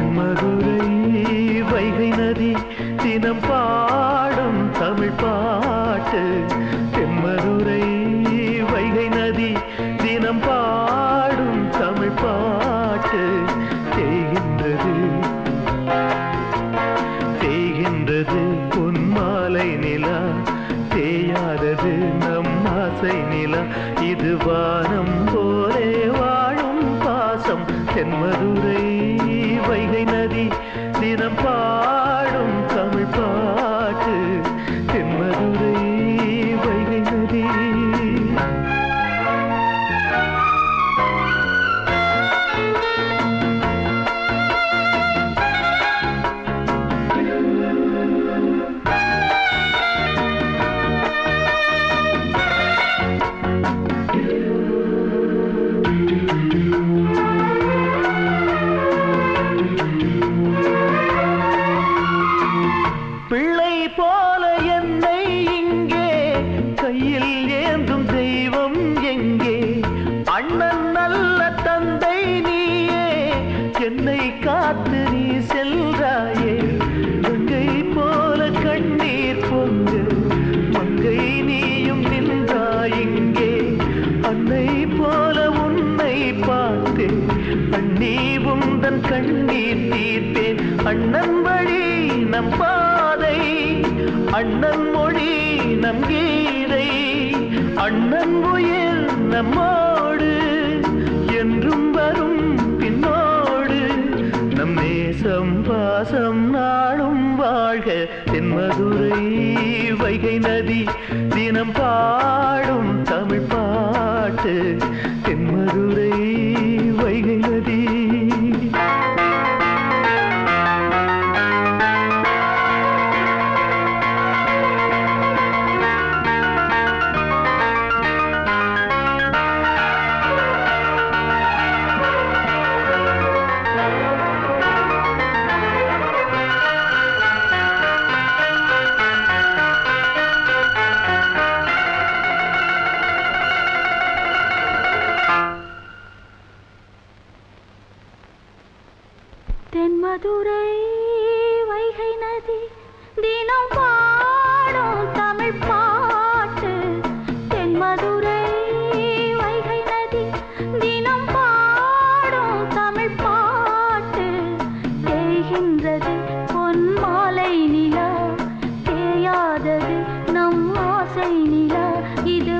மதுரை வைகை நதி தினம் பாடும் தமிழ் பாட்டு. தெம்மதுரை வைகை நதி தினம் பாடும் தமிழ் பாட்டு. தேய்கின்றது தேய்கின்றது பொன் மாலை நிலா. தேயாதது நம் ஆசை நிலா. இது வானம் போலே வாழும் பாசம். தென்மதுரை பார்த்து நீ செல்றாயே. கங்கை போல கண்ணீர் பொங்கு. மங்கை நீயும் நின்றாயிங்கே அன்னை போல உன்னை பார்த்து. அண்ணி உந்தன் கண்ணீர் தீர்த்தேன். அண்ணன் வழி நம் பாதை. அண்ணன் மொழி நம் கீதை. அண்ணன் உயிர் நம்ம நேசம் பாசம் நாளும் வாழ்க. தென்மதுரை வைகை நதி தினம் பாடும் தமிழ் பாட்டு. தென்மதுரை வைகை என் மதுரை வைகை நதி தினம் பாடும் தமிழ் பாட்டு. என் மதுரை வைகை நதி தினம் பாடும் தமிழ் பாட்டு. தேய்கின்றது பொன் மாலை நிலா தேயாதது நம் ஆசை நிலா. இது